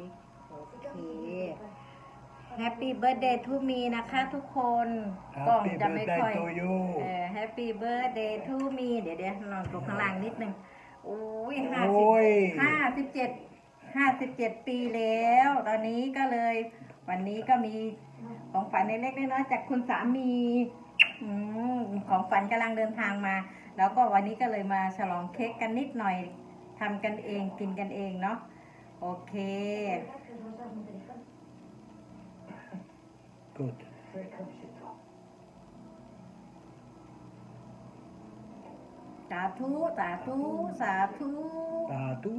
สิโอเคแฮปปี้เบิร์ดเดย์ทูมีนะคะทุกคนกล้อง Happy จะไม่ค่อย birthday to you เออแฮปปี้เบิร์ดเดย์ทูมีเดี๋ยวเดี๋ยวลองดูข้างล่างนิดนึงโอ้ยห้าสิบย ห้าสิบเจ็ดห้าสิบเจ็ดปีแล้ว ตอนนี้ก็เลย วันนี้ก็มีของฝันเล็กๆน้อยๆจากคุณสามีอมของฝันกำลังเดินทางมา แล้วก็วันนี้ก็เลยมาฉลองเค้กกันนิดหน่อยทำกันเองกินกันเองเนาะ โอเค Good. สาธุสาธุสาธุ Tatu.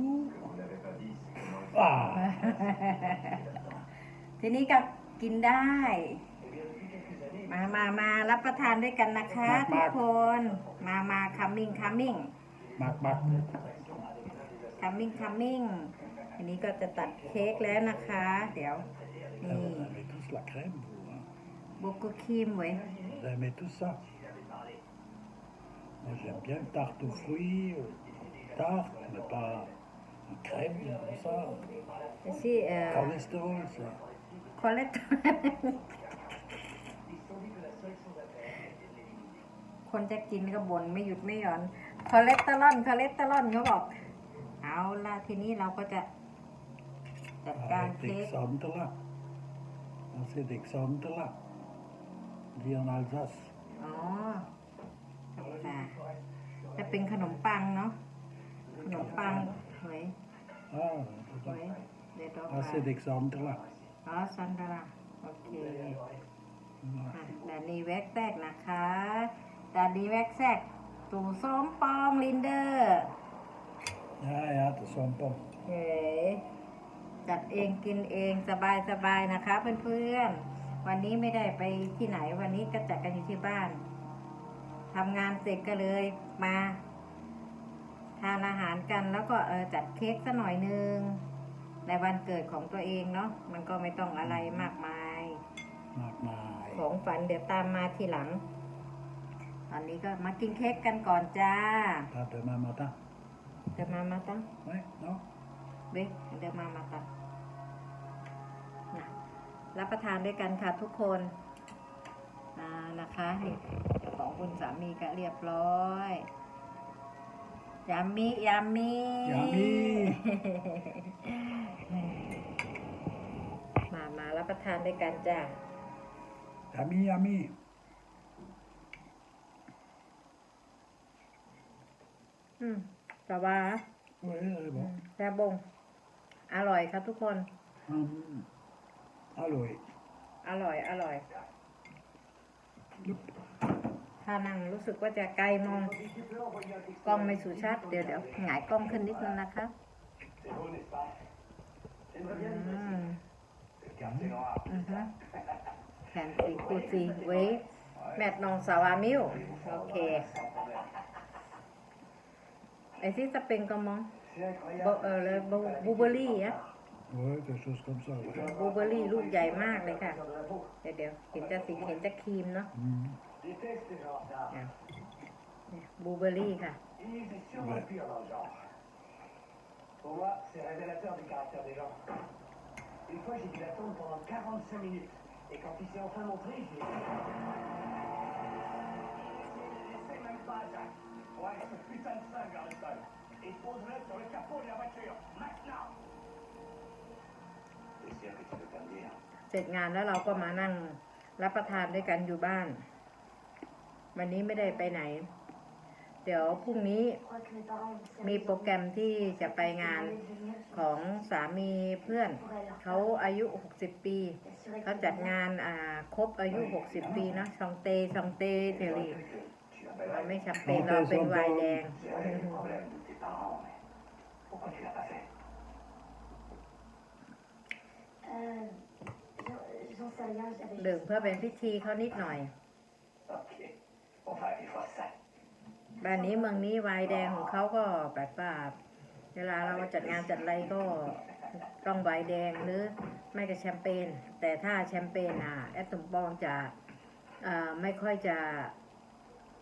Ah, ทีนี้ก็กินได้ มามามารับประทานด้วยกันนะคะทุกคน มามาคัมมิ่งคัมมิ่ง mak mak. คัมมิ่งคัมมิ่ง ทีนี้ก็จะตัดเค้กแล้วนะคะ เดี๋ยว นี่ Vous aimez tous la crème, vous. Hein? โบกุครีมไว้ย Vous aimez tout ça. Moi, j'aime bien une tarte aux fruits, euh, tarte, mais pas une crème comme ça. ที่เอ่อ Cholestérol, ça. คอเลสเตอรอลคนจะกินก็บ่นไม่หยุดไม่หย่อนคอเลสเตอรอลคอเลสเตอรอลเขาบอก เอาละทีนี้เราก็จะ จัดการ Avec เค้ก d'Alexandre là. Ah, C'est d'Alexandre là. On dit en Alsace. อ๋อค่ะจะเป็นขนมปังเนาะ ขนมปังหวย Ah, หวยเดี๋ยวต่อ ah ไป c'est d'Alexandre là. อ๋อซันดาราโอเค Voilà. อะดานีแว็กแทรกนะคะดานีแว็กแทรกตู่ส้มปองลินเดอร์ Ja, ja, dat is zo'n pom. เฮ้ จัดเองกินเองสบายสบายๆนะคะ เพื่อนๆ วันนี้ไม่ได้ไปที่ไหนวันนี้ก็จัดกันอยู่ที่บ้านทำงานเสร็จก็เลยมาทานอาหารกันแล้วก็เออจัดเค้กสักหน่อยนึง ในวันเกิดของตัวเองเนาะมันก็ไม่ต้องอะไรมากมาย Maak maar. ของฝันเดี๋ยวตามมาทีหลัง ตอนนี้ก็มากินเค้กกันก่อนจ้า Pas demain matin. เดี๋ยวมามาตั้ง Oui, non เบ๊ กเดี๋ยวมามาตัดนะรับประทานด้วยกันค่ะทุกคนอ่านะคะนี่ของคุณสามีก็เรียบร้อยยามิยามิ Yummy มามารับประทานด้วยกันจ้า Yummy, yummy. อืมแต่ว่า Oui, c'est bon. แซ่บบง อร่อยครับทุกคน Hum. Alloy. อร่อย อร่อย ถ้านั่งรู้สึกว่าจะไกลมอง กล้องไม่สูชัด เดี๋ยวเดี๋ยวหงายกล้องขึ้นนิดนึงนะคะอืมอือฮะแผ่นสีคูซีเวฟแมทนองสาวามิวโอเค ไอที่จะเป็นกระมอง บเออเลยบูบูเบอรี่อะ Oui, quelque chose comme ça. oui. บลูเบอร์รี่ลูกใหญ่มากเลยค่ะเดี๋ยวเดี๋ยวเห็นจะสีเห็นจะครีมเนาะ Hum. อะเนี่ยบลูเบอร์รี่ค่ะ Ouais. Pour moi, c'est révélateur du caractère des gens. Une fois, j'ai dû l'attendre pendant 45 minutes. Et quand il s'est enfin montré, je l'ai... C'est même pas ça. Ouais, ce putain de cingle, Harrison. Et pose-le sur le capot de la voiture. Maintenant เสร็จงานแล้วเราก็มานั่งรับประทานด้วยกันอยู่บ้าน วันนี้ไม่ได้ไปไหน เดี๋ยวพรุ่งนี้มีโปรแกรมที่จะไปงานของสามีเพื่อน เขาอายุ 60 ปีเขาจัดงานอ่าครบอายุ 60 ปีเนะชองเตชองเตเทลีเราไม่ชับเป็นเราเป็นไวน์แดง C'est le problème de tes parents, mais pourquoi tu l'as pas fait Euh, j'en- j'en sais rien, j'avais ดื่มเพื่อเป็นพิธีเขานิดหน่อย Ok. On va aller voir ça. บ้านนี้เมืองนี้ไวน์แดงของเขาก็แบบว่าเวลาเราจัดงานจัดอะไรก็ต้องไวน์แดงหรือไม่ก็แชมเปญแต่ถ้าแชมเปญอะแอตตุมปองจะเอ่อไม่ค่อยจะ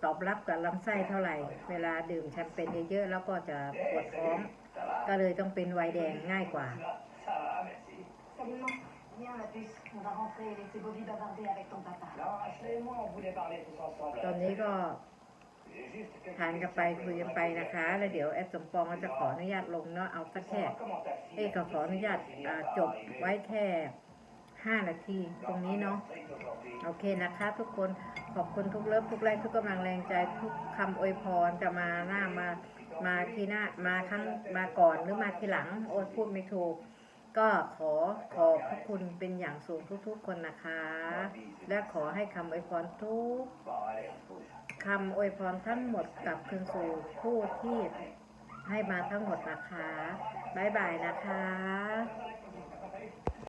ตอบรับกับลำไส้เท่าไหร่ เวลาดื่มแชมเปญเยอะๆแล้วก็จะปวดท้อง ก็เลยต้องเป็นไวน์แดงง่ายกว่า ตอนนี้ก็ทานกันไปคุยกันไปนะคะ แล้วเดี๋ยวแอดสมปองก็จะขออนุญาตลงเนาะเอาสักแค่เอ้ก็ขออนุญาตจบไว้แค่5นาทีตรงนี้เนาะโอเคนะคะทุกคน อบคุณทุกเลิฟทุกแรงทุกกำลังแรงใจทุกคำอวยพรจะมาหน้ามามาทีหน้ามาครั้งมาก่อนหรือมาทีหลังโอ้พูดไม่ถูก ก็ขอขอบพระคุณเป็นอย่างสูงทุกๆ คนนะคะ และขอให้คำอวยพรทุกคำอวยพรทั้งหมดกลับคืนสู่ผู้ที่ให้มาทั้งหมดนะคะบายบายนะคะ